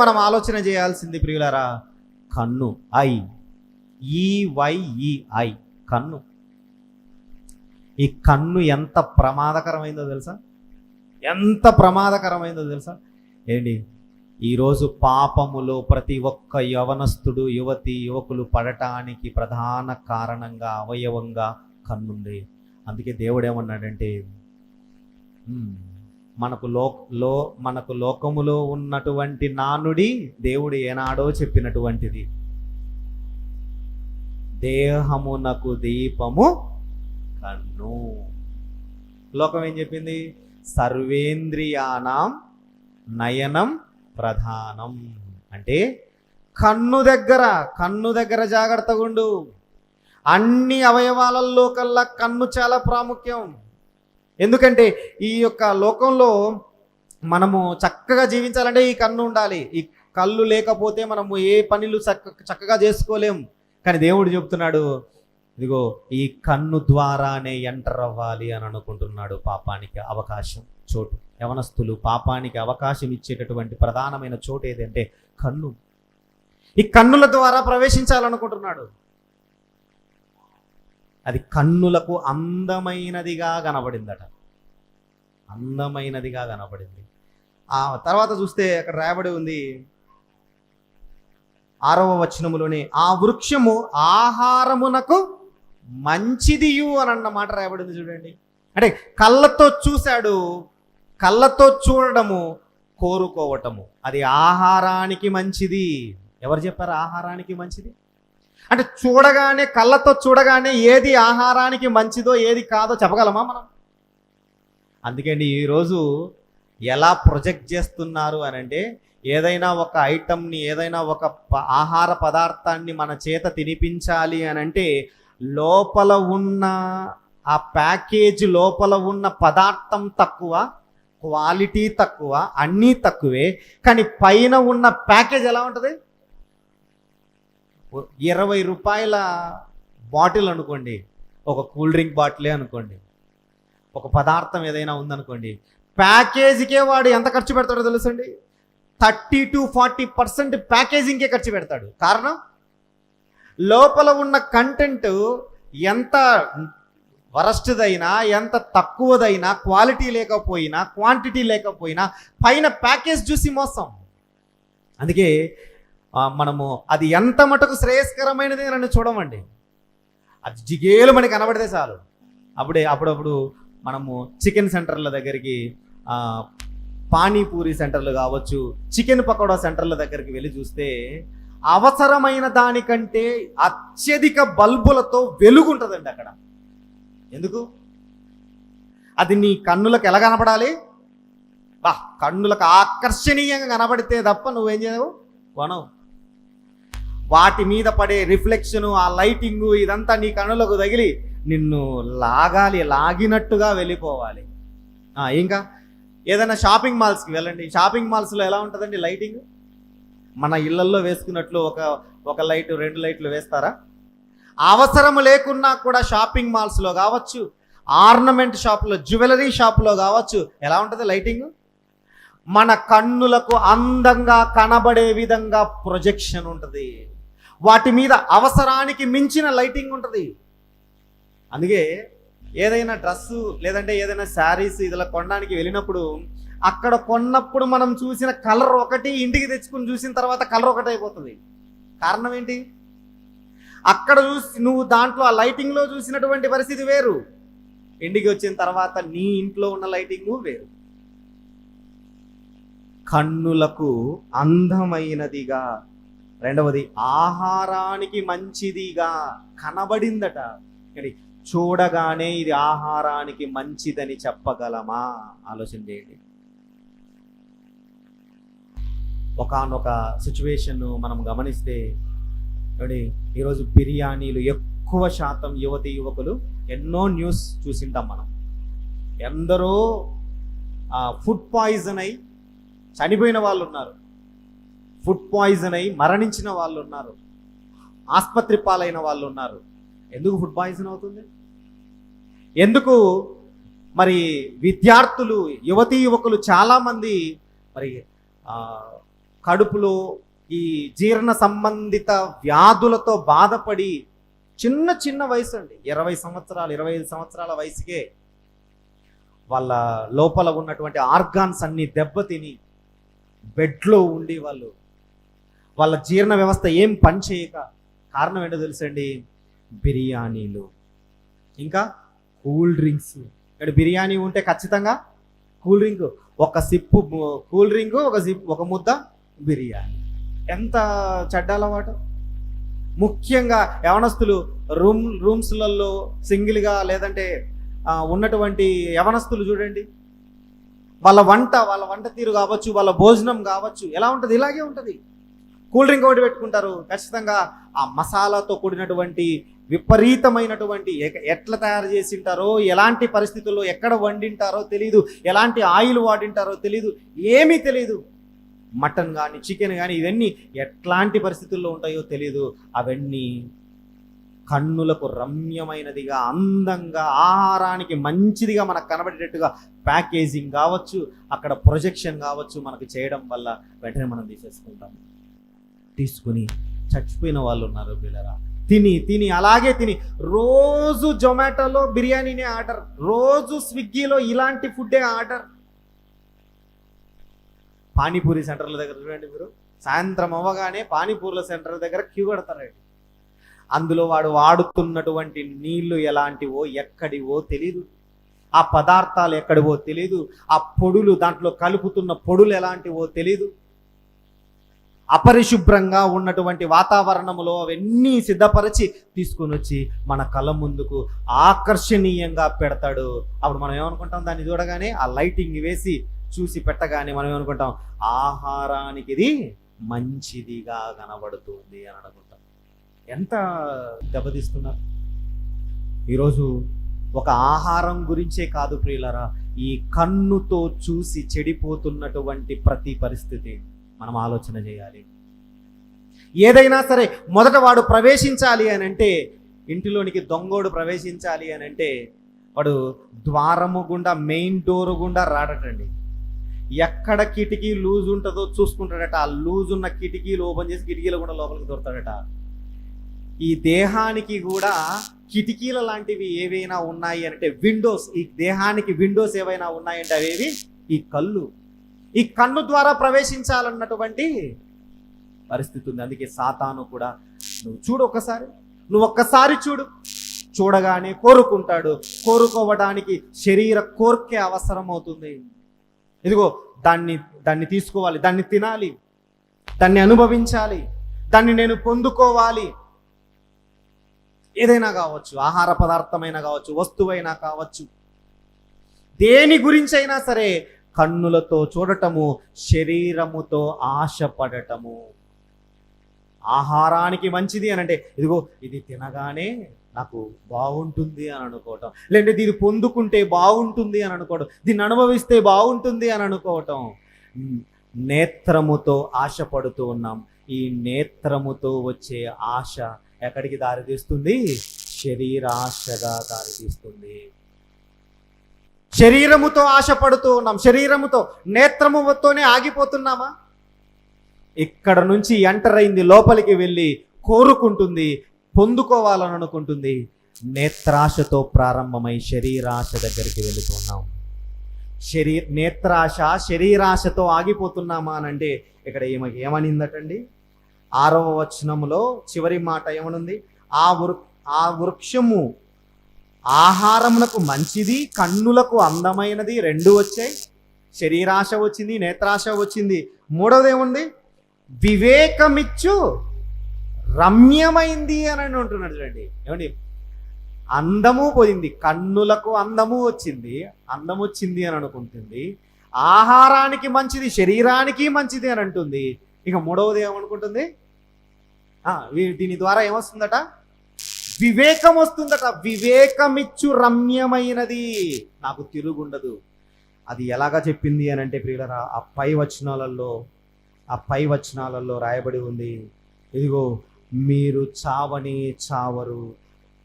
మనం ఆలోచన చేయాల్సింది ప్రియులారా? కన్ను. ఐ. ఈవైఈఐ కన్ను. ఈ కన్ను ఎంత ప్రమాదకరమైందో తెలుసా? ఎంత ప్రమాదకరమైందో తెలుసా? ఏంటి? ఈరోజు పాపములో ప్రతి ఒక్క యవనస్తుడు యువతి యువకులు పడటానికి ప్రధాన కారణంగా అవయవంగా కన్నుంది అందుకే దేవుడు ఏమన్నాడంటే మనకు లో లో మనకు లోకములో ఉన్నటువంటి నానుడి దేవుడు ఏనాడో చెప్పినటువంటిది. దేహమునకు దీపము కన్ను. లోకం ఏం చెప్పింది? సర్వేంద్రియానాం నయనం ప్రధానం. అంటే కన్ను దగ్గర కన్ను దగ్గర జాగ్రత్తగా ఉండు అన్ని అవయవాలలో కల్లా కన్ను చాలా ప్రాముఖ్యం. ఎందుకంటే ఈ యొక్క లోకంలో మనము చక్కగా జీవించాలంటే ఈ కన్ను ఉండాలి. ఈ కళ్ళు లేకపోతే మనము ఏ పనులు చక్కగా చేసుకోలేం. కానీ దేవుడు చెప్తున్నాడు ఇదిగో ఈ కన్ను ద్వారానే ఎంటర్ అవ్వాలి అని అనుకుంటున్నాడు పాపానికి అవకాశం చోటు. యవనస్తులు పాపానికి అవకాశం ఇచ్చేటటువంటి ప్రధానమైన చోటు ఏదంటే కన్ను. ఈ కన్నుల ద్వారా ప్రవేశించాలనుకుంటున్నాడు. అది కన్నులకు అందమైనదిగా కనబడిందట. అందమైనదిగా కనబడింది. ఆ తర్వాత చూస్తే అక్కడ రాయబడి ఉంది. ఆరవ వచనములోనే ఆ వృక్షము ఆహారమునకు మంచిదియు అని అన్నమాట రాయబడింది చూడండి. అంటే కళ్ళతో చూశాడు కళ్ళతో చూడడము కోరుకోవటము. అది ఆహారానికి మంచిది. ఎవరు చెప్పారు ఆహారానికి మంచిది? అంటే చూడగానే కళ్ళతో చూడగానే ఏది ఆహారానికి మంచిదో ఏది కాదో చెప్పగలమా మనం? అందుకని ఈరోజు ఎలా ప్రొజెక్ట్ చేస్తున్నారు అని అంటే ఏదైనా ఒక ఐటమ్ని ఏదైనా ఒక ప- ఆహార పదార్థాన్ని మన చేత తినిపించాలి అని అంటే లోపల ఉన్న ఆ ప్యాకేజ్ లోపల ఉన్న పదార్థం తక్కువ క్వాలిటీ తక్కువ అన్నీ తక్కువే కానీ పైన ఉన్న ప్యాకేజ్ ఎలా ఉంటుంది? ఇరవై రూపాయల బాటిల్ అనుకోండి ఒక కూల్ డ్రింక్ బాటిలే అనుకోండి ఒక పదార్థం ఏదైనా ఉందనుకోండి ప్యాకేజీకే వాడు ఎంత ఖర్చు పెడతాడో తెలుసండి? థర్టీ టు ఫార్టీ పర్సెంట్ ప్యాకేజింగ్కే ఖర్చు పెడతాడు. కారణం? లోపల ఉన్న కంటెంట్ ఎంత వరస్ట్దైనా ఎంత తక్కువదైనా క్వాలిటీ లేకపోయినా క్వాంటిటీ లేకపోయినా పైన ప్యాకేజ్ చూసి మోసం. అందుకే మనము అది ఎంత మటుకు శ్రేయస్కరమైనది అని చూడమండి. అది జిగేలు మనకి కనబడితే చాలు. అప్పుడే అప్పుడప్పుడు మనము చికెన్ సెంటర్ల దగ్గరికి పానీపూరి సెంటర్లు కావచ్చు చికెన్ పకోడా సెంటర్ల దగ్గరికి వెళ్ళి చూస్తే అవసరమైన దానికంటే అత్యధిక బల్బులతో వెలుగుంటుందండి అక్కడ. ఎందుకు? అది నీ కన్నులకు ఎలా కనపడాలి? బా కన్నులకు ఆకర్షణీయంగా కనబడితే తప్ప నువ్వేం చేయవు కొనవు. వాటి మీద పడే రిఫ్లెక్షను ఆ లైటింగు ఇదంతా నీ కనులకు తగిలి నిన్ను లాగాలి లాగినట్టుగా వెళ్ళిపోవాలి. ఇంకా ఏదైనా షాపింగ్ మాల్స్కి వెళ్ళండి. షాపింగ్ మాల్స్లో ఎలా ఉంటుందండి లైటింగ్? మన ఇళ్ళల్లో వేసుకున్నట్లు ఒక ఒక లైట్ రెండు లైట్లు వేస్తారా? అవసరం లేకున్నా కూడా షాపింగ్ మాల్స్లో కావచ్చు ఆర్నమెంట్ షాప్లో జ్యువెలరీ షాప్లో కావచ్చు ఎలా ఉంటుంది లైటింగ్? మన కన్నులకు అందంగా కనబడే విధంగా ప్రొజెక్షన్ ఉంటుంది. వాటి మీద అవసరానికి మించిన లైటింగ్ ఉంటుంది. అందుకే ఏదైనా డ్రెస్సు లేదంటే ఏదైనా శారీస్ ఇలా కొనడానికి వెళ్ళినప్పుడు అక్కడ కొన్నప్పుడు మనం చూసిన కలర్ ఒకటి ఇంటికి తెచ్చుకుని చూసిన తర్వాత కలర్ ఒకటి అయిపోతుంది. కారణం ఏంటి? అక్కడ చూసి నువ్వు దాంట్లో ఆ లైటింగ్లో చూసినటువంటి పరిస్థితి వేరు. ఇంటికి వచ్చిన తర్వాత నీ ఇంట్లో ఉన్న లైటింగ్ వేరు. కన్నులకు అందమైనదిగా రెండవది ఆహారానికి మంచిదిగా కనబడిందట. చూడగానే ఇది ఆహారానికి మంచిదని చెప్పగలమా? ఆలోచన చేయండి. ఒకనొక సిచ్యువేషన్ మనం గమనిస్తే ఏమండి ఈరోజు బిర్యానీలు ఎక్కువ శాతం యువతి యువకులు ఎన్నో న్యూస్ చూసింటాం మనం. ఎందరో ఫుడ్ పాయిజన్ అయి చనిపోయిన వాళ్ళు ఉన్నారు ఫుడ్ పాయిజన్ అయి మరణించిన వాళ్ళు ఉన్నారు. ఆసుపత్రి పాలైన వాళ్ళు ఉన్నారు. ఎందుకు ఫుడ్ పాయిజన్ అవుతుంది? ఎందుకు మరి విద్యార్థులు యువతీ యువకులు చాలామంది మరి కడుపులో ఈ జీర్ణ సంబంధిత వ్యాధులతో బాధపడి చిన్న చిన్న వయసు అండి. ఇరవై సంవత్సరాలు ఇరవై ఐదు సంవత్సరాల వయసుకే వాళ్ళ లోపల ఉన్నటువంటి ఆర్గాన్స్ అన్ని దెబ్బతిని బెడ్లో ఉండి వాళ్ళు వాళ్ళ జీర్ణ వ్యవస్థ ఏం పని చేయక కారణం ఏంటో తెలుసండి? బిర్యానీలు. ఇంకా కూల్ డ్రింక్స్. ఇక్కడ బిర్యానీ ఉంటే ఖచ్చితంగా కూల్ డ్రింక్ ఒక సిప్పు కూల్ డ్రింక్ ఒక సిప్ ఒక ముద్ద బిర్యానీ. ఎంత చెడ్డ అలవాటు? ముఖ్యంగా యవనస్తులు రూమ్ రూమ్స్లలో సింగిల్గా లేదంటే ఉన్నటువంటి యవనస్తులు చూడండి. వాళ్ళ వంట వాళ్ళ వంట తీరు కావచ్చు వాళ్ళ భోజనం కావచ్చు ఎలా ఉంటుంది? ఇలాగే ఉంటుంది. కూల్ డ్రింక్ ఒకటి పెట్టుకుంటారు. ఖచ్చితంగా ఆ మసాలాతో కూడినటువంటి విపరీతమైనటువంటి ఎట్లా తయారు చేసి ఉంటారో ఎలాంటి పరిస్థితుల్లో ఎక్కడ వండింటారో తెలియదు ఎలాంటి ఆయిల్ వాడింటారో తెలియదు ఏమీ తెలియదు మటన్ కానీ చికెన్ కానీ ఇవన్నీ ఎట్లాంటి పరిస్థితుల్లో ఉంటాయో తెలియదు అవన్నీ కన్నులకు రమ్యమైనదిగా అందంగా ఆహారానికి మంచిదిగా మనకు కనబడేటట్టుగా ప్యాకేజింగ్ కావచ్చు అక్కడ ప్రొజెక్షన్ కావచ్చు మనకు చేయడం వల్ల వెంటనే మనం తీసేసుకుంటాం. తీసుకుని చచ్చిపోయిన వాళ్ళు ఉన్నారు పిల్లరా తిని తిని అలాగే తిని. రోజు జొమాటోలో బిర్యానీనే ఆర్డర్. రోజు స్విగ్గీలో ఇలాంటి ఫుడ్డే ఆర్డర్. పానీపూరి సెంటర్ల దగ్గర చూడండి మీరు. సాయంత్రం అవ్వగానే పానీపూర్ల సెంటర్ దగ్గర క్యూ కడతారండి అందులో వాడు వాడుతున్నటువంటి నీళ్ళు ఎలాంటివో ఎక్కడివో తెలీదు. ఆ పదార్థాలు ఎక్కడివో తెలీదు. ఆ పొడులు దాంట్లో కలుపుతున్న పొడులు ఎలాంటివో తెలీదు. అపరిశుభ్రంగా ఉన్నటువంటి వాతావరణములో అవన్నీ సిద్ధపరిచి తీసుకొని వచ్చి మన కళ్ళ ముందుకు ఆకర్షణీయంగా పెడతాడు. అప్పుడు మనం ఏమనుకుంటాం? దాన్ని చూడగానే ఆ లైటింగ్ వేసి చూసి పెట్టగానే మనం ఏమనుకుంటాం? ఆహారానికి ఇది మంచిదిగా కనబడుతుంది అని అనుకుంటాం. ఎంత దెబ్బతీస్తున్నారు? ఈరోజు ఒక ఆహారం గురించే కాదు ప్రియులరా ఈ కన్నుతో చూసి చెడిపోతున్నటువంటి ప్రతి పరిస్థితి మనం ఆలోచన చేయాలి. ఏదైనా సరే మొదట వాడు ప్రవేశించాలి అని అంటే ఇంటిలోనికి దొంగోడు ప్రవేశించాలి అని అంటే వాడు ద్వారము గుండా మెయిన్ డోర్ గుండా రాడటండి. ఎక్కడ కిటికీ లూజ్ ఉంటుందో చూసుకుంటాడట. ఆ లూజ్ ఉన్న కిటికీలు ఓపెన్ చేసి కిటికీలు కూడా లోపలికి దొరుకుతాడట. ఈ దేహానికి కూడా కిటికీల లాంటివి ఏవైనా ఉన్నాయి అంటే విండోస్ ఈ దేహానికి విండోస్ ఏవైనా ఉన్నాయంటే అవేవి? ఈ కళ్ళు. ఈ కన్ను ద్వారా ప్రవేశించాలన్నటువంటి పరిస్థితి ఉంది. అందుకే సాతాను కూడా నువ్వు చూడు ఒకసారి నువ్వు ఒక్కసారి చూడు. చూడగానే కోరుకుంటాడు. కోరుకోవడానికి శరీర కోర్కే అవసరం అవుతుంది ఇదిగో దాన్ని దాన్ని తీసుకోవాలి దాన్ని తినాలి దాన్ని అనుభవించాలి దాన్ని నేను పొందుకోవాలి. ఏదైనా కావచ్చు ఆహార పదార్థమైనా కావచ్చు వస్తువైనా కావచ్చు. దేని గురించి అయినా సరే కన్నులతో చూడటము శరీరముతో ఆశపడటము. ఆహారానికి మంచిది అని అంటే ఇదిగో ఇది తినగానే నాకు బాగుంటుంది అని అనుకోవటం. లేదంటే దీన్ని పొందుకుంటే బాగుంటుంది అని అనుకోవటం. దీన్ని అనుభవిస్తే బాగుంటుంది అని అనుకోవటం. నేత్రముతో ఆశపడుతూ ఉన్నాం. ఈ నేత్రముతో వచ్చే ఆశ ఎక్కడికి దారితీస్తుంది? శరీరాశగా దారితీస్తుంది. శరీరముతో ఆశపడుతూ ఉన్నాం. శరీరముతో నేత్రముతోనే ఆగిపోతున్నామా? ఇక్కడ నుంచి ఎంటర్ అయింది లోపలికి వెళ్ళి కోరుకుంటుంది పొందుకోవాలని అనుకుంటుంది. నేత్రాశతో ప్రారంభమై శరీరాశ దగ్గరికి వెళుతున్నాం. శరీ నేత్రాశ శరీరాశతో ఆగిపోతున్నామా అని అంటే ఇక్కడ ఏమ ఏమనిందటండి? ఆరవ వచనములో చివరి మాట ఏమనుంది? ఆ వృ ఆ వృక్షము ఆహారమునకు మంచిది కన్నులకు అందమైనది రెండు వచ్చాయి. శరీరాశ వచ్చింది నేత్రాశ వచ్చింది. మూడవది ఏముంది వివేకమిచ్చు రమ్యమైంది అని అని చూడండి. ఏమండి? అందము పోయింది కన్నులకు అందము వచ్చింది అందం వచ్చింది అని అనుకుంటుంది. ఆహారానికి మంచిది శరీరానికి మంచిది అని అంటుంది. ఇక మూడవది ఏమనుకుంటుంది దీని ద్వారా ఏమొస్తుందట? వివేకం వస్తుందట. వివేకమిచ్చు రమ్యమైనది. నాకు తిరుగుండదు. అది ఎలాగా చెప్పింది అని అంటే ప్రియులరా ఆ పై వచనాలలో ఆ పై వచనాలలో రాయబడి ఉంది. ఇదిగో మీరు చావని చావరు.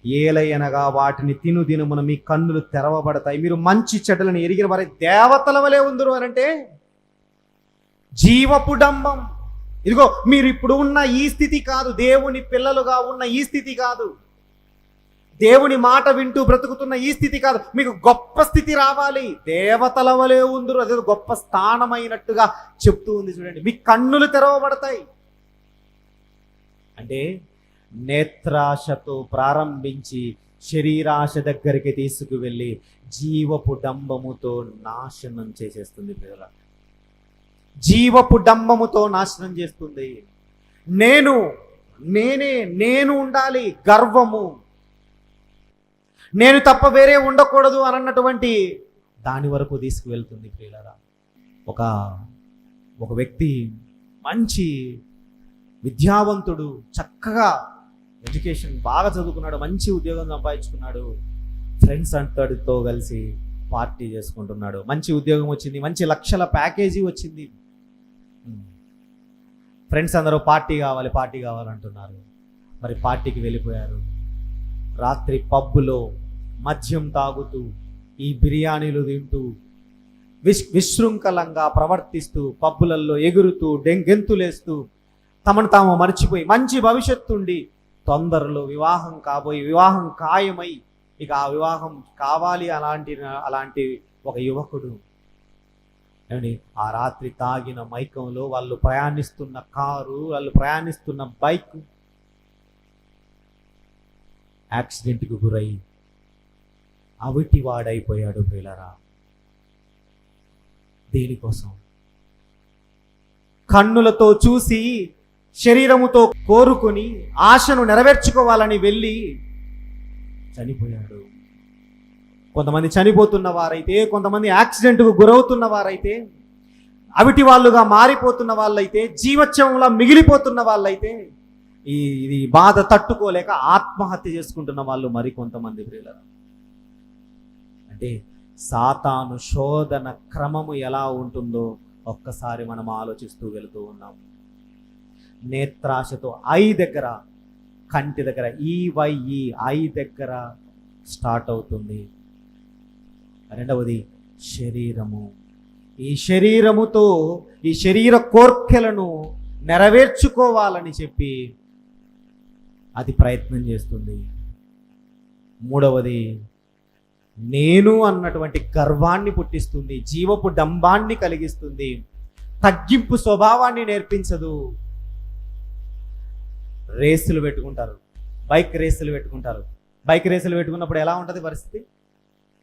ఏలయనగా వాటిని తిను దినమున మీ కన్నులు తెరవబడతాయి. మీరు మంచి చెడ్డలను ఎరిగిన వారి దేవతల వలె ఉందరు అని అంటే జీవపుడంబం. ఇదిగో మీరు ఇప్పుడు ఉన్న ఈ స్థితి కాదు. దేవుని పిల్లలుగా ఉన్న ఈ స్థితి కాదు. దేవుని మాట వింటూ బ్రతుకుతున్న ఈ స్థితి కాదు. మీకు గొప్ప స్థితి రావాలి. దేవతల వలె ఉందరు. అదే గొప్ప స్థానమైనట్టుగా చెప్తూ ఉంది చూడండి. మీ కన్నులు తెరవబడతాయి. అంటే నేత్రాశతో ప్రారంభించి శరీరాశ దగ్గరికి తీసుకువెళ్ళి జీవపు డంబముతో నాశనం చేసేస్తుంది పిల్లల. జీవపు డంబముతో నాశనం చేస్తుంది. నేను నేనే నేను ఉండాలి. గర్వము. నేను తప్ప వేరే ఉండకూడదు అని అన్నటువంటి దాని వరకు తీసుకువెళ్తుంది ప్రియులరా. ఒక ఒక వ్యక్తి మంచి విద్యావంతుడు చక్కగా ఎడ్యుకేషన్ బాగా చదువుకున్నాడు మంచి ఉద్యోగం సంపాదించుకున్నాడు ఫ్రెండ్స్ అంతటితో కలిసి పార్టీ చేసుకుంటున్నాడు. మంచి ఉద్యోగం వచ్చింది మంచి లక్షల ప్యాకేజీ వచ్చింది. ఫ్రెండ్స్ అందరూ పార్టీ కావాలి పార్టీ కావాలంటున్నారు. మరి పార్టీకి వెళ్ళిపోయారు. రాత్రి పబ్బులో మద్యం తాగుతూ ఈ బిర్యానీలు తింటూ విశ్ విశృంఖలంగా ప్రవర్తిస్తూ పబ్బులల్లో ఎగురుతూ డెంగెంతులేస్తూ తమను తాము మర్చిపోయి మంచి భవిష్యత్తుండి తొందరలో వివాహం కాబోయి వివాహం ఖాయమై ఇక ఆ వివాహం కావాలి అలాంటి అలాంటి ఒక యువకుడు. ఏమండి ఆ రాత్రి తాగిన మైకంలో వాళ్ళు ప్రయాణిస్తున్న కారు వాళ్ళు ప్రయాణిస్తున్న బైక్ యాక్సిడెంట్కి గురై అవిటివాడైపోయాడు ప్రియులరా దేనికోసం కన్నులతో చూసి శరీరముతో కోరుకుని ఆశను నెరవేర్చుకోవాలని వెళ్ళి చనిపోయాడు. కొంతమంది చనిపోతున్న వారైతే కొంతమంది యాక్సిడెంట్కు గురవుతున్న వారైతే అవిటి వాళ్ళుగా మారిపోతున్న వాళ్ళైతే జీవత్యంలా మిగిలిపోతున్న వాళ్ళైతే ఈ ఇది బాధ తట్టుకోలేక ఆత్మహత్య చేసుకుంటున్న వాళ్ళు మరి కొంతమంది ప్రియులరా. అంటే సాతాను శోధన క్రమము ఎలా ఉంటుందో ఒక్కసారి మనం ఆలోచిస్తూ వెళుతూ ఉన్నాం. నేత్రాశతో ఐ దగ్గర కంటి దగ్గర ఈ వై ఈ ఐ దగ్గర స్టార్ట్ అవుతుంది. రెండవది శరీరము. ఈ శరీరముతో ఈ శరీర కోర్కెలను నెరవేర్చుకోవాలని చెప్పి అది ప్రయత్నం చేస్తుంది. మూడవది నేను అన్నటువంటి గర్వాన్ని పుట్టిస్తుంది జీవపు డంబాన్ని కలిగిస్తుంది. తగ్గింపు స్వభావాన్ని నేర్పించదు. రేసులు పెట్టుకుంటారు. బైక్ రేసులు పెట్టుకుంటారు. బైక్ రేసులు పెట్టుకున్నప్పుడు ఎలా ఉంటుంది పరిస్థితి?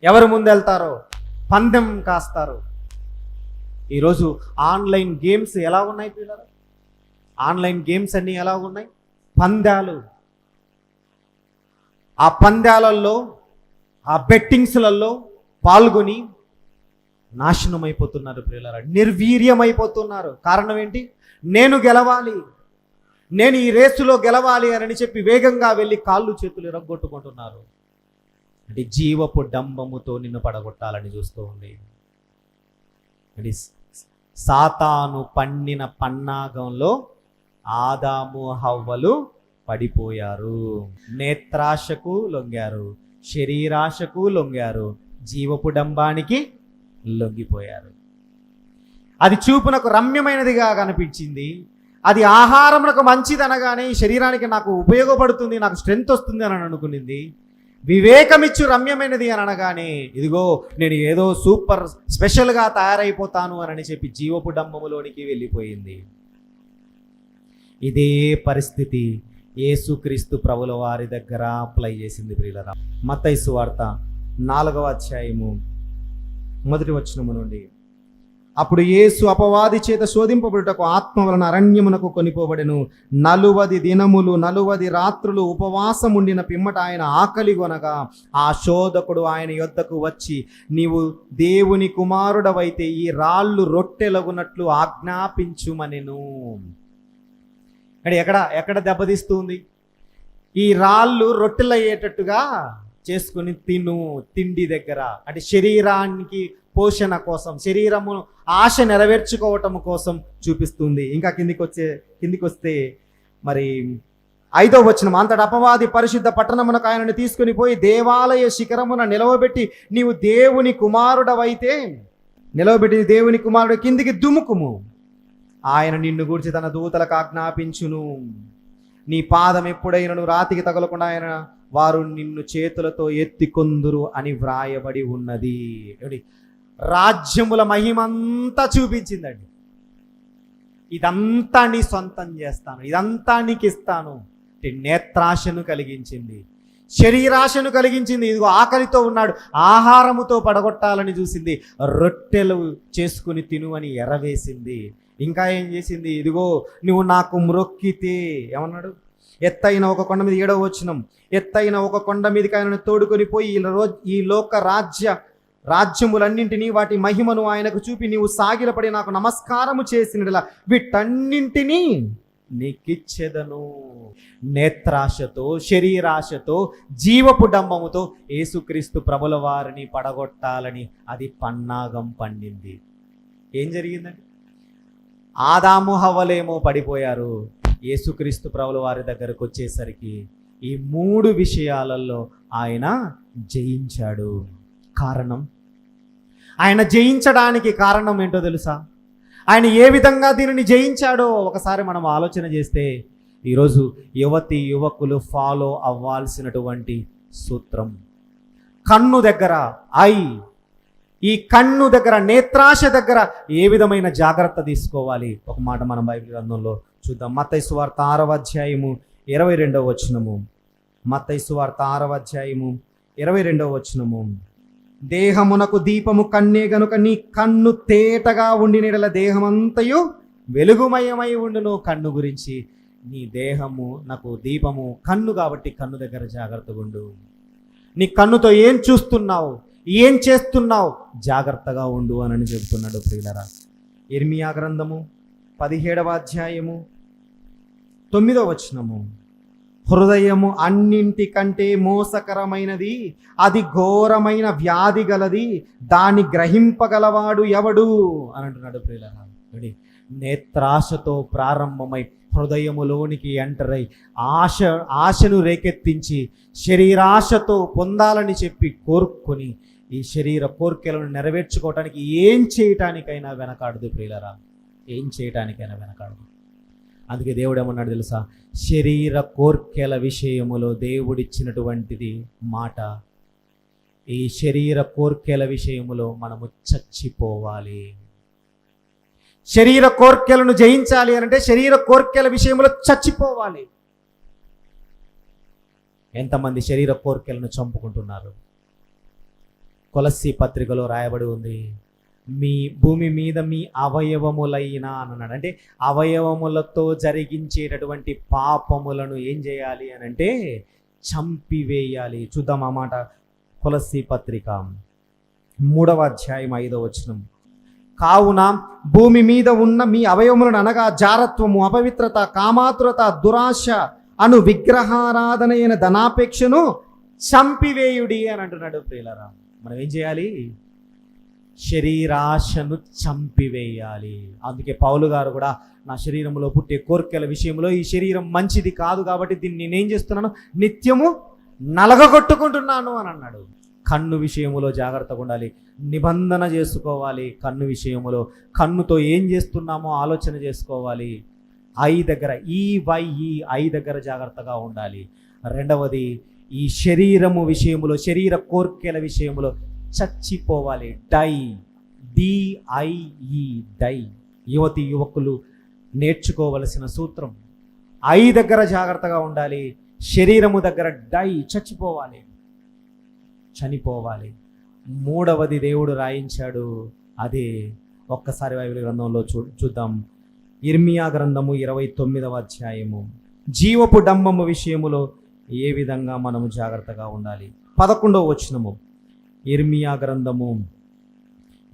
ఎవరు ముందు వెళ్తారో పందెం కాస్తారు. ఈరోజు ఆన్లైన్ గేమ్స్ ఎలా ఉన్నాయి పిల్లలు? ఆన్లైన్ గేమ్స్ అన్నీ ఎలా ఉన్నాయి? పందాలు. ఆ పందాలలో ఆ బెట్టింగ్స్లలో పాల్గొని నాశనం అయిపోతున్నారు ప్రియులరా. నిర్వీర్యమైపోతున్నారు. కారణం ఏంటి? నేను గెలవాలి. నేను ఈ రేసులో గెలవాలి అని చెప్పి వేగంగా వెళ్ళి కాళ్ళు చేతులు ఎరగొట్టుకుంటున్నారు. అంటే జీవపు డంబముతో నిన్ను పడగొట్టాలని చూస్తూ ఉంది. అది సాతాను పండిన పన్నాగంలో ఆదాము హవ్వలు పడిపోయారు. నేత్రాశకు లొంగారు. శరీరాశకు లొంగారు జీవపుడంబానికి లొంగిపోయారు. అది చూపునకు రమ్యమైనదిగా కనిపించింది. అది ఆహారమునకు మంచిది అనగానే ఈ శరీరానికి నాకు ఉపయోగపడుతుంది నాకు స్ట్రెంగ్త్ వస్తుంది అని అనుకునింది. వివేకమిచ్చు రమ్యమైనది అని అనగానే ఇదిగో నేను ఏదో సూపర్ స్పెషల్గా తయారైపోతాను అని చెప్పి జీవపు డంబములోనికి వెళ్ళిపోయింది. ఇదే పరిస్థితి యేసుక్రీస్తు ప్రభుల వారి దగ్గర అప్లై చేసింది ప్రియులరా. మతైసు వార్త నాలుగవ అధ్యాయము మొదటి వచనము నుండి. అప్పుడు యేసు అపవాది చేత శోధింపబడుటకు ఆత్మ వలన అరణ్యమునకు కొనిపోబడెను. నలువది దినములు నలువది రాత్రులు ఉపవాసం ఉండిన పిమ్మట ఆయన ఆకలి కొనగా ఆ శోధకుడు ఆయన యొద్దకు వచ్చి నీవు దేవుని కుమారుడవైతే ఈ రాళ్ళు రొట్టెలగునట్లు ఆజ్ఞాపించుమనెను. అంటే ఎక్కడ ఎక్కడ దెబ్బతీస్తుంది ఈ రాళ్ళు రొట్టెలయ్యేటట్టుగా చేసుకుని తిను తిండి దగ్గర. అంటే శరీరానికి పోషణ కోసం శరీరము ఆశ నెరవేర్చుకోవటం కోసం చూపిస్తుంది. ఇంకా కిందికి వచ్చే కిందికి వస్తే మరి ఐదో వచనం అంతటి అపవాది పరిశుద్ధ పట్టణమునకు ఆయనను తీసుకుని పోయి దేవాలయ శిఖరమున నిలవబెట్టి నీవు దేవుని కుమారుడవైతే నిలవబెట్టి దేవుని కుమారుడు కిందికి దుముకుము ఆయన నిన్ను గూర్చి తన దూతలకు ఆజ్ఞాపించును. నీ పాదం ఎప్పుడైనను రాతికి తగలకుండా ఆయన వారు నిన్ను చేతులతో ఎత్తికొందురు అని వ్రాయబడి ఉన్నది. రాజ్యముల మహిమంతా చూపించిందండి. ఇదంతా నీ సొంతం చేస్తాను. ఇదంతా నీకు ఇస్తాను నేత్రాశను కలిగించింది. శరీరాశను కలిగించింది. ఇదిగో ఆకలితో ఉన్నాడు. ఆహారముతో పడగొట్టాలని చూసింది. రొట్టెలు చేసుకుని తిను అని ఎరవేసింది. ఇంకా ఏం చేసింది? ఇదిగో నువ్వు నాకు మ్రొక్కితే ఏమన్నాడు? ఎత్తైన ఒక కొండ మీద ఏడవ వచ్చినం ఎత్తైన ఒక కొండ మీదకి ఆయనను తోడుకొని పోయి ఈ ఈ లోక రాజ్య రాజ్యములన్నింటినీ వాటి మహిమను ఆయనకు చూపి నీవు సాగిలపడి నాకు నమస్కారము చేసినలా వీటన్నింటినీ నీకిచ్చెదను. నేత్రాశతో శరీరాశతో జీవపు డంబముతో యేసుక్రీస్తు ప్రభుల వారిని పడగొట్టాలని అది పన్నాగం పండింది. ఏం జరిగిందండి? ఆదాము హవ్వలేమో పడిపోయారు. యేసుక్రీస్తు ప్రభుల వారి దగ్గరకు వచ్చేసరికి ఈ మూడు విషయాలలో ఆయన జయించాడు. కారణం? ఆయన జయించడానికి కారణం ఏంటో తెలుసా? ఆయన ఏ విధంగా దీనిని జయించాడో ఒకసారి మనం ఆలోచన చేస్తే ఈరోజు యువతి యువకులు ఫాలో అవ్వాల్సినటువంటి సూత్రం. కన్ను దగ్గర ఐ ఈ కన్ను దగ్గర నేత్రాశ దగ్గర ఏ విధమైన జాగ్రత్త తీసుకోవాలి? ఒక మాట మనం బైబిల్ గ్రంథంలో చూద్దాం. మతైసు వార్త ఆరవ అధ్యాయము ఇరవై రెండవ వచనము. మత్తయి వార్త ఆరవ అధ్యాయము ఇరవై రెండవ వచనము. దేహమునకు దీపము కన్నే గనుక నీ కన్ను తేటగా ఉండి నీడల దేహమంతయు వెలుగుమయమై ఉండును. కన్ను గురించి నీ దేహము నాకు దీపము కన్ను కాబట్టి కన్ను దగ్గర జాగ్రత్తగా ఉండు నీ కన్నుతో ఏం చూస్తున్నావు? ఏం చేస్తున్నావు? జాగ్రత్తగా ఉండు అని చెబుతున్నాడు ప్రియులరా. ఇర్మియా గ్రంథము పదిహేడవ అధ్యాయము తొమ్మిదవ వచనము. హృదయము అన్నింటికంటే మోసకరమైనది అది ఘోరమైన వ్యాధి గలది దాన్ని గ్రహింపగలవాడు ఎవడు? అని అంటున్నాడు ప్రియులరా. నేత్రాశతో ప్రారంభమై హృదయములోనికి ఎంటర్ అయి ఆశ ఆశను రేకెత్తించి శరీరాశతో పొందాలని చెప్పి కోరుకొని ఈ శరీర కోరికలను నెరవేర్చుకోవటానికి ఏం చేయటానికైనా వెనకాడదు ప్రియులరా. ఏం చేయటానికైనా వెనకాడదు. అందుకే దేవుడు ఏమన్నాడు తెలుసా? శరీర కోర్కెల విషయములో దేవుడిచ్చినటువంటిది మాట. ఈ శరీర కోర్కెల విషయములో మనము చచ్చిపోవాలి. శరీర కోర్కెలను జయించాలి అని అంటే శరీర కోర్కెల విషయంలో చచ్చిపోవాలి. ఎంతమంది శరీర కోర్కెలను చంపుకుంటున్నారు? కొలస్సి పత్రికలో రాయబడి ఉంది. మీ భూమి మీద మీ అవయవములైన అన్నాడు. అంటే అవయవములతో జరిగించేటటువంటి పాపములను ఏం చేయాలి అని అంటే చంపివేయాలి. చూద్దాం అన్నమాట మాట. పత్రిక మూడవ అధ్యాయం ఐదవ వచనం. కావున భూమి మీద ఉన్న మీ అవయవములను అనగా జారత్వము అపవిత్రత కామాతురత దురాశ అను విగ్రహారాధన అయిన ధనాపేక్షను చంపివేయుడి అని అంటున్నాడు ప్రియులరా. మనం ఏం చేయాలి? శరీరాశను చంపివేయాలి. అందుకే పౌలు గారు కూడా నా శరీరంలో పుట్టే కోరికల విషయంలో ఈ శరీరం మంచిది కాదు కాబట్టి దీన్ని నేనేం చేస్తున్నాను? నిత్యము నలగగొట్టుకుంటున్నాను అని అన్నాడు. కన్ను విషయములో జాగ్రత్తగా ఉండాలి. నిబంధన చేసుకోవాలి కన్ను విషయములో. కన్నుతో ఏం చేస్తున్నామో ఆలోచన చేసుకోవాలి. ఐ దగ్గర ఈ వై ఈ ఐ దగ్గర జాగ్రత్తగా ఉండాలి. రెండవది ఈ శరీరము విషయములో శరీర కోర్కెల విషయములో చచ్చిపోవాలి. Die. D I E die. యువతి యువకులు నేర్చుకోవలసిన సూత్రం. ఐ దగ్గర జాగ్రత్తగా ఉండాలి. శరీరము దగ్గర డై చచ్చిపోవాలి. చనిపోవాలి. మూడవది దేవుడు రాయించాడు. అదే ఒక్కసారి బైబిల్ గ్రంథంలో చూ చూద్దాం. ఇర్మియా గ్రంథము ఇరవై తొమ్మిదవ అధ్యాయము. జీవపు డంబము విషయములో ఏ విధంగా మనము జాగ్రత్తగా ఉండాలి? పదకొండవ వచనము. ఇర్మియా గ్రంథము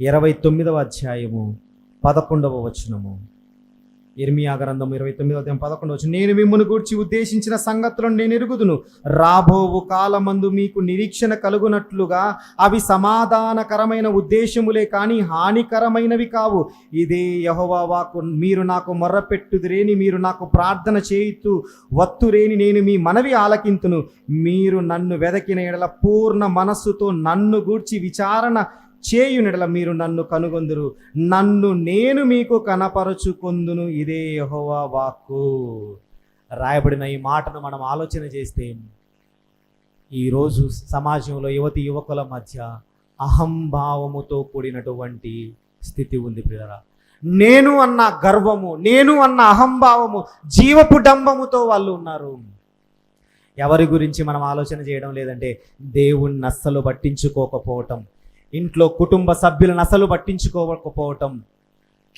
ఇరవై తొమ్మిదవ అధ్యాయము పదకొండవ వచనము. ఇర్మియా గ్రంథం ఇరవై తొమ్మిదో అధ్యాయం పదకొండు వచ్చి నేను మిమ్మల్ని గూర్చి ఉద్దేశించిన సంగతులను నేను ఎరుగుదును. రాబోవు కాలమందు మీకు నిరీక్షణ కలుగునట్లుగా అవి సమాధానకరమైన ఉద్దేశములే కానీ హానికరమైనవి కావు. ఇదే యహోవా వాకు మీరు నాకు మొర్రపెట్టుదిరేని మీరు నాకు ప్రార్థన చేయుతూ వత్తురేని నేను మీ మనవి ఆలకింతును. మీరు నన్ను వెదకిన ఎడల పూర్ణ మనస్సుతో నన్ను గూర్చి విచారణ చేయునిడల మీరు నన్ను కనుగొందురు. నన్ను నేను మీకు కనపరచుకొందును. ఇదే యహోవా వాక్కు. రాయబడిన ఈ మాటను మనం ఆలోచన చేస్తే ఈరోజు సమాజంలో యువతి యువకుల మధ్య అహంభావముతో కూడినటువంటి స్థితి ఉంది పిల్లరా. నేను అన్న గర్వము నేను అన్న అహంభావము జీవపు డంబముతో వాళ్ళు ఉన్నారు. ఎవరి గురించి మనం ఆలోచన చేయడం లేదంటే దేవుణ్ణి అస్సలు పట్టించుకోకపోవటం ఇంట్లో కుటుంబ సభ్యులను అసలు పట్టించుకోకపోవటం.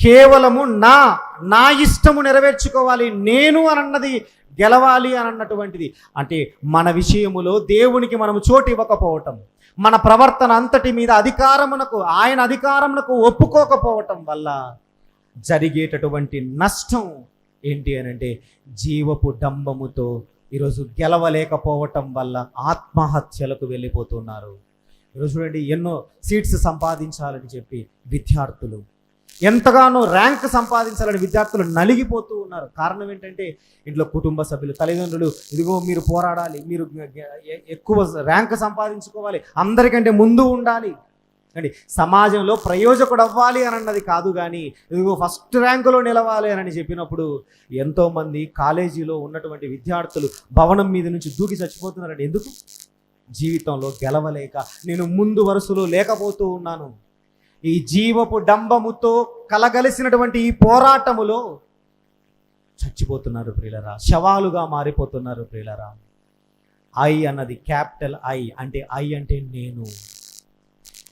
కేవలము నా నా ఇష్టము నెరవేర్చుకోవాలి నేను అన్నది గెలవాలి అని అన్నటువంటిది. అంటే మన విషయములో దేవునికి మనం చోటు ఇవ్వకపోవటం. మన ప్రవర్తన అంతటి మీద అధికారమునకు ఆయన అధికారమునకు ఒప్పుకోకపోవటం వల్ల జరిగేటటువంటి నష్టం ఏంటి అని అంటే జీవపు డంబముతో ఈరోజు గెలవలేకపోవటం వల్ల ఆత్మహత్యలకు వెళ్ళిపోతున్నారు. ఈరోజు చూడండి ఎన్నో సీట్స్ సంపాదించాలని చెప్పి విద్యార్థులు ఎంతగానో ర్యాంక్ సంపాదించాలని విద్యార్థులు నలిగిపోతూ ఉన్నారు. కారణం ఏంటంటే ఇంట్లో కుటుంబ సభ్యులు తల్లిదండ్రులు ఇదిగో మీరు పోరాడాలి మీరు ఎక్కువ ర్యాంక్ సంపాదించుకోవాలి అందరికంటే ముందు ఉండాలి. అండి సమాజంలో ప్రయోజకుడు అవ్వాలి అని అన్నది కాదు కానీ ఇదిగో ఫస్ట్ ర్యాంకులో నిలవాలి అని చెప్పినప్పుడు ఎంతోమంది కాలేజీలో ఉన్నటువంటి విద్యార్థులు భవనం మీద నుంచి దూకి చచ్చిపోతున్నారండి. ఎందుకు? జీవితంలో గెలవలేక నేను ముందు వరుసలో లేకపోతూ ఉన్నాను. ఈ జీవపు డంబముతో కలగలిసినటువంటి ఈ పోరాటములో చచ్చిపోతున్నారు ప్రియులరా. శవాలుగా మారిపోతున్నారు ప్రియులరా. ఐ అన్నది క్యాపిటల్ ఐ అంటే ఐ అంటే నేను.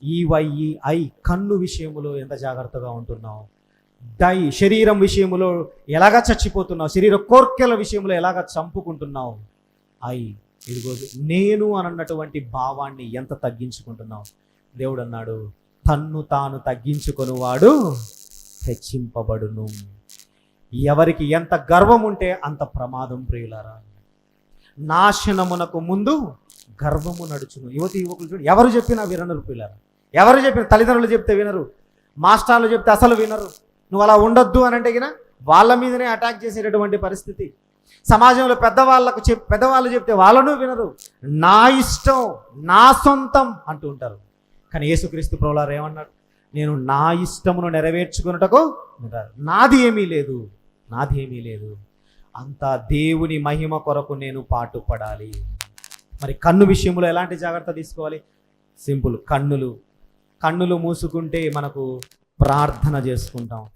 ఈవైఈ ఐ కన్ను విషయములో ఎంత జాగ్రత్తగా ఉంటున్నావు? డై శరీరం విషయములో ఎలాగ చచ్చిపోతున్నావు? శరీర కోర్కెల విషయంలో ఎలాగ చంపుకుంటున్నావు? ఐ ఇదిగో నేను అనన్నటువంటి అన్నటువంటి భావాన్ని ఎంత తగ్గించుకుంటున్నావు? దేవుడు అన్నాడు తన్ను తాను తగ్గించుకునివాడు హెచ్చింపబడును. ఎవరికి ఎంత గర్వం ఉంటే అంత ప్రమాదం ప్రియులరా. నాశనమునకు ముందు గర్వము నడుచును. యువతి యువకులు చూడు ఎవరు చెప్పినా వినరు పిల్లలు ఎవరు చెప్పిన తల్లిదండ్రులు చెప్తే వినరు. మాస్టర్లు చెప్తే అసలు వినరు. నువ్వు అలా ఉండొద్దు అని అంటే వాళ్ళ మీదనే అటాక్ చేసేటటువంటి పరిస్థితి. సమాజంలో పెద్దవాళ్ళకు చెప్ పెద్దవాళ్ళు చెప్తే వాళ్ళను వినరు. నా ఇష్టం నా సొంతం అంటూ ఉంటారు. కానీ యేసుక్రీస్తు ప్రభులారు ఏమన్నాడు? నేను నా ఇష్టమును నెరవేర్చుకున్నటకు నాది ఏమీ లేదు నాది ఏమీ లేదు. అంతా దేవుని మహిమ కొరకు నేను పాటుపడాలి. మరి కన్ను విషయంలో ఎలాంటి జాగ్రత్త తీసుకోవాలి? సింపుల్ కన్నులు. కన్నులు మూసుకుంటే మనకు ప్రార్థన చేసుకుంటాం.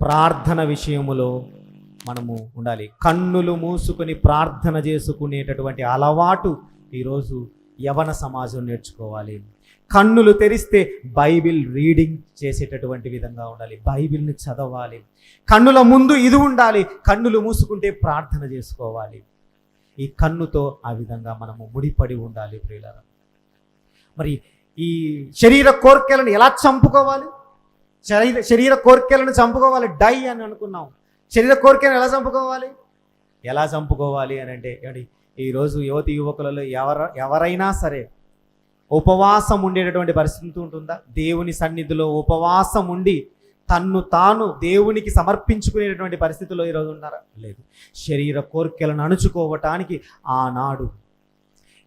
ప్రార్థన విషయములో మనము ఉండాలి. కన్నులు మూసుకొని ప్రార్థన చేసుకునేటటువంటి అలవాటు ఈరోజు యవన సమాజం నేర్చుకోవాలి. కన్నులు తెరిస్తే బైబిల్ రీడింగ్ చేసేటటువంటి విధంగా ఉండాలి. బైబిల్ని చదవాలి. కన్నుల ముందు ఇది ఉండాలి. కన్నులు మూసుకుంటే ప్రార్థన చేసుకోవాలి. ఈ కన్నుతో ఆ విధంగా మనము ముడిపడి ఉండాలి ప్రియులారా. మరి ఈ శరీర కోరికలను ఎలా చంపుకోవాలి? శరీర శరీర కోరికలను చంపుకోవాలి డై అని అనుకున్నాం. శరీర కోరికను ఎలా చంపుకోవాలి? ఎలా చంపుకోవాలి అని అంటే ఏమండి ఈరోజు యువతి యువకులలో ఎవర ఎవరైనా సరే ఉపవాసం ఉండేటటువంటి పరిస్థితి ఉంటుందా? దేవుని సన్నిధిలో ఉపవాసం ఉండి తన్ను తాను దేవునికి సమర్పించుకునేటటువంటి పరిస్థితిలో ఈరోజు ఉన్నారా? లేదు. శరీర కోరికలను అణుచుకోవటానికి ఆనాడు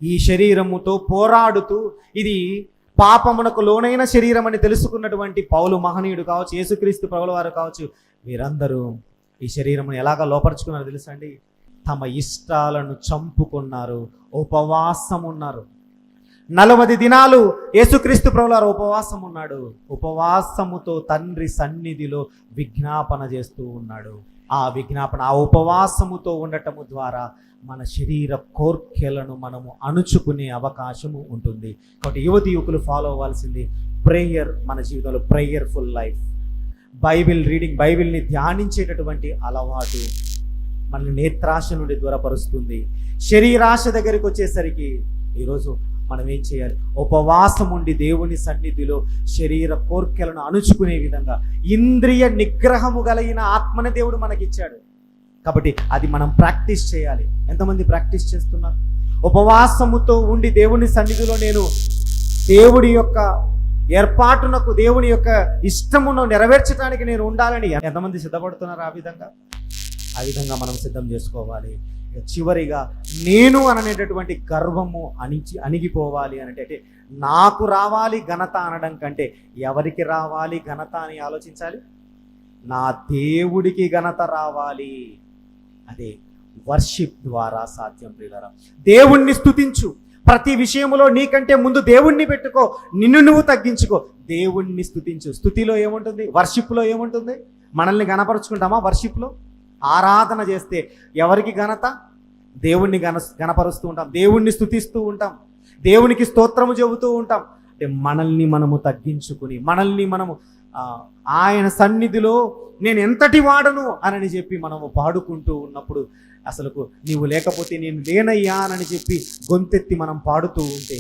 ఈ శరీరముతో పోరాడుతూ ఇది పాపమునకు లోనైన శరీరం అని తెలుసుకున్నటువంటి పౌలు మహనీయుడు కావచ్చు యేసుక్రీస్తు ప్రభుల వారు కావచ్చు వీరందరూ ఈ శరీరమును ఎలాగ లోపరుచుకున్నారో తెలుసా అండి? తమ ఇష్టాలను చంపుకున్నారు ఉపవాసం ఉన్నారు నలభై దినాలు యేసుక్రీస్తు ప్రభులారు ఉపవాసం ఉన్నాడు ఉపవాసముతో తండ్రి సన్నిధిలో విజ్ఞాపన చేస్తూ ఉన్నాడు. ఆ విజ్ఞాపన ఆ ఉపవాసముతో ఉండటము ద్వారా మన శరీర కోర్కెలను మనము అణుచుకునే అవకాశము ఉంటుంది. కాబట్టి యువతి యువకులు ఫాలో అవ్వాల్సింది ప్రేయర్ మన జీవితంలో ప్రేయర్ఫుల్ లైఫ్ బైబిల్ రీడింగ్ బైబిల్ని ధ్యానించేటటువంటి అలవాటు మన నేత్రాశ నుండి దూరపరుస్తుంది. శరీరాశ దగ్గరికి వచ్చేసరికి ఈరోజు మనం ఏం చేయాలి? ఉపవాసం ఉండి దేవుని సన్నిధిలో శరీర కోర్కెలను అణుచుకునే విధంగా ఇంద్రియ నిగ్రహము కలిగిన ఆత్మని దేవుడు మనకిచ్చాడు. కాబట్టి అది మనం ప్రాక్టీస్ చేయాలి. ఎంతమంది ప్రాక్టీస్ చేస్తున్నారు? ఉపవాసముతో ఉండి దేవుని సన్నిధిలో నేను దేవుడి యొక్క ఏర్పాటునకు దేవుని యొక్క ఇష్టమును నెరవేర్చడానికి నేను ఉండాలని ఎంతమంది సిద్ధపడుతున్నారు ఆ విధంగా? ఆ విధంగా మనం సిద్ధం చేసుకోవాలి. చివరిగా నేను అననేటటువంటి గర్వము అణిచి అణిగిపోవాలి అంటే నాకు రావాలి ఘనత అనడం కంటే ఎవరికి రావాలి ఘనత అని ఆలోచించాలి? నా దేవుడికి ఘనత రావాలి. అదే వర్షిప్ ద్వారా సాధ్యం ప్రియులరా. దేవుణ్ణి స్థుతించు ప్రతి విషయంలో నీకంటే ముందు దేవుణ్ణి పెట్టుకో నిన్ను నువ్వు తగ్గించుకో. దేవుణ్ణి స్థుతించు. స్థుతిలో ఏముంటుంది? వర్షిప్లో ఏముంటుంది? మనల్ని గణపరుచుకుంటామా వర్షిప్లో? ఆరాధన చేస్తే ఎవరికి ఘనత? దేవుణ్ణి గణ గణపరుస్తూ ఉంటాం. దేవుణ్ణి స్థుతిస్తూ ఉంటాం. దేవునికి స్తోత్రము చెబుతూ ఉంటాం. అంటే మనల్ని మనము తగ్గించుకుని మనల్ని మనము ఆయన సన్నిధిలో నేను ఎంతటి వాడను అని చెప్పి మనము పాడుకుంటూ ఉన్నప్పుడు అసలుకు నీవు లేకపోతే నేను లేనయ్యా అని చెప్పి గొంతెత్తి మనం పాడుతూ ఉంటే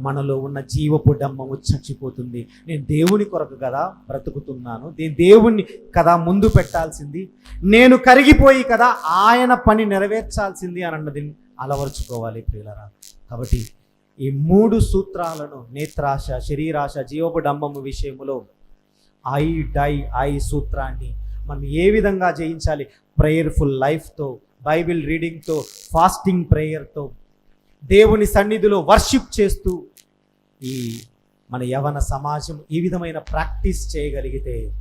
మనలో ఉన్న జీవపు డమ్మము చచ్చిపోతుంది. నేను దేవుని కొరకు కదా బ్రతుకుతున్నాను. నేను దేవుణ్ణి కదా ముందు పెట్టాల్సింది. నేను కరిగిపోయి కదా ఆయన పని నెరవేర్చాల్సింది అని అన్నది అలవరుచుకోవాలి ప్రియులరా. కాబట్టి ఈ మూడు సూత్రాలను నేత్రాశ శరీరాశ జీవపు డంబము ఐ డై ఐ సూత్రాన్ని మనం ఏ విధంగా జయించాలి? ప్రేయర్ఫుల్ లైఫ్తో బైబిల్ రీడింగ్తో ఫాస్టింగ్ ప్రేయర్తో దేవుని సన్నిధిలో వర్షిప్ చేస్తూ ఈ మన యవన సమాజం ఈ విధమైన ప్రాక్టీస్ చేయగలిగితే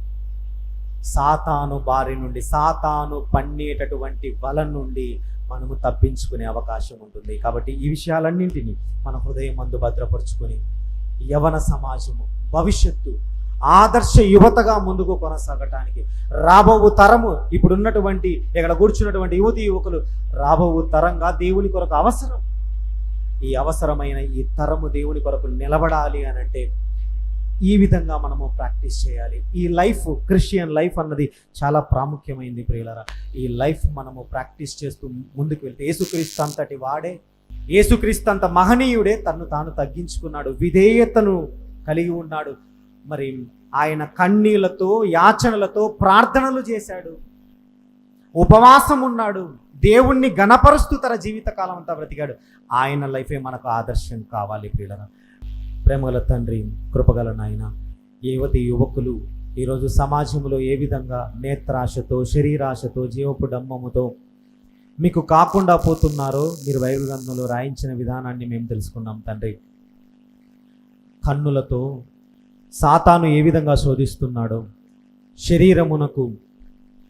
సాతాను బారి నుండి సాతాను పన్నేటటువంటి వల నుండి మనము తప్పించుకునే అవకాశం ఉంటుంది. కాబట్టి ఈ విషయాలన్నింటినీ మన హృదయం మందు భద్రపరుచుకొని యవన సమాజము భవిష్యత్తు ఆదర్శ యువతగా ముందుకు కొనసాగటానికి రాబో తరము ఇప్పుడున్నటువంటి ఇక్కడ కూర్చున్నటువంటి యువతి యువకులు రాబో తరంగా దేవుని కొరకు అవసరం. ఈ అవసరమైన ఈ తరము దేవుని కొరకు నిలబడాలి అని అంటే ఈ విధంగా మనము ప్రాక్టీస్ చేయాలి. ఈ లైఫ్ క్రిస్టియన్ లైఫ్ అన్నది చాలా ప్రాముఖ్యమైంది ప్రియులరా. ఈ లైఫ్ మనము ప్రాక్టీస్ చేస్తూ ముందుకు వెళ్తే యేసుక్రీస్తు అంతటి వాడే. యేసుక్రీస్తు అంత మహనీయుడే. తను తాను తగ్గించుకున్నాడు. విధేయతను కలిగి ఉన్నాడు. మరి ఆయన కన్నీళ్ళతో యాచనలతో ప్రార్థనలు చేశాడు. ఉపవాసం ఉన్నాడు. దేవుణ్ణి గణపరుస్తూ తన జీవితకాలం అంతా బ్రతికాడు. ఆయన లైఫే మనకు ఆదర్శం కావాలి ప్రియులరా. ప్రేమగల తండ్రి కృపగల నాయన యువతి యువకులు ఈరోజు సమాజంలో ఏ విధంగా నేత్రాశతో శరీరాశతో జీవపు డమ్మముతో మీకు కాకుండా పోతున్నారో మీరు బైబిల్ రాయించిన విధానాన్ని మేము తెలుసుకున్నాం తండ్రి. కన్నులతో సాతాను ఏ విధంగా శోధిస్తున్నాడో శరీరమునకు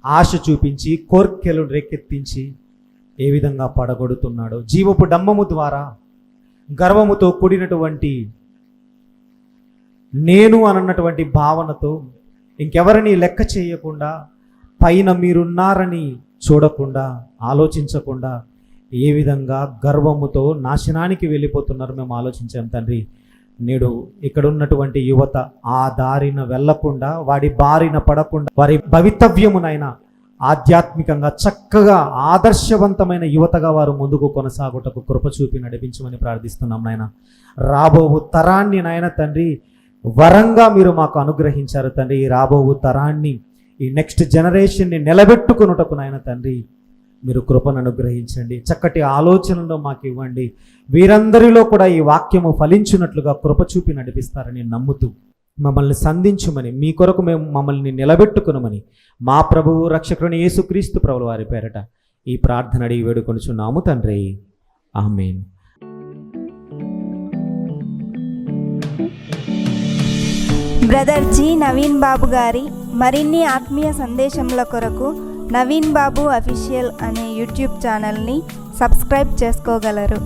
ఆశ చూపించి కోర్కెలు రేకెత్తించి ఏ విధంగా పడగొడుతున్నాడో జీవపు డమ్మము ద్వారా గర్వముతో కూడినటువంటి నేను అనన్నటువంటి భావనతో ఇంకెవరిని లెక్క చేయకుండా పైన మీరున్నారని చూడకుండా ఆలోచించకుండా ఏ విధంగా గర్వముతో నాశనానికి వెళ్ళిపోతున్నారు మేము ఆలోచించాం తండ్రి. నేడు ఇక్కడ ఉన్నటువంటి యువత ఆ దారిన వెళ్ళకుండా వాడి బారిన పడకుండా వారి భవితవ్యమునైనా ఆధ్యాత్మికంగా చక్కగా ఆదర్శవంతమైన యువతగా వారు ముందుకు కొనసాగుటకు కృప చూపి నడిపించమని ప్రార్థిస్తున్నాం నాయన. రాబోవు తరాన్ని నాయన తండ్రి వరంగా మీరు మాకు అనుగ్రహించారు తండ్రి. ఈ రాబోవు తరాన్ని ఈ నెక్స్ట్ జనరేషన్ని నిలబెట్టుకున్నటకు నాయన తండ్రి మీరు కృపను అనుగ్రహించండి. చక్కటి ఆలోచనలు మాకు ఇవ్వండి. వీరందరిలో కూడా ఈ వాక్యము ఫలించినట్లుగా కృప చూపి నడిపిస్తారని నమ్ముతూ మమ్మల్ని సంధించుమని మీ కొరకు మేము మమ్మల్ని నిలబెట్టుకునమని మా ప్రభువు రక్షకుని యేసుక్రీస్తు ప్రభుల వారి పేరట ఈ ప్రార్థన అడిగి వేడుకొనుచున్నాము తండ్రి. Amen. Brother G Naveen Babu గారి మరిన్ని ఆత్మీయ సందేశముల కొరకు నవీన్ బాబు అఫీషియల్ అనే యూట్యూబ్ ఛానల్ని సబ్స్క్రైబ్ చేసుకోగలరు.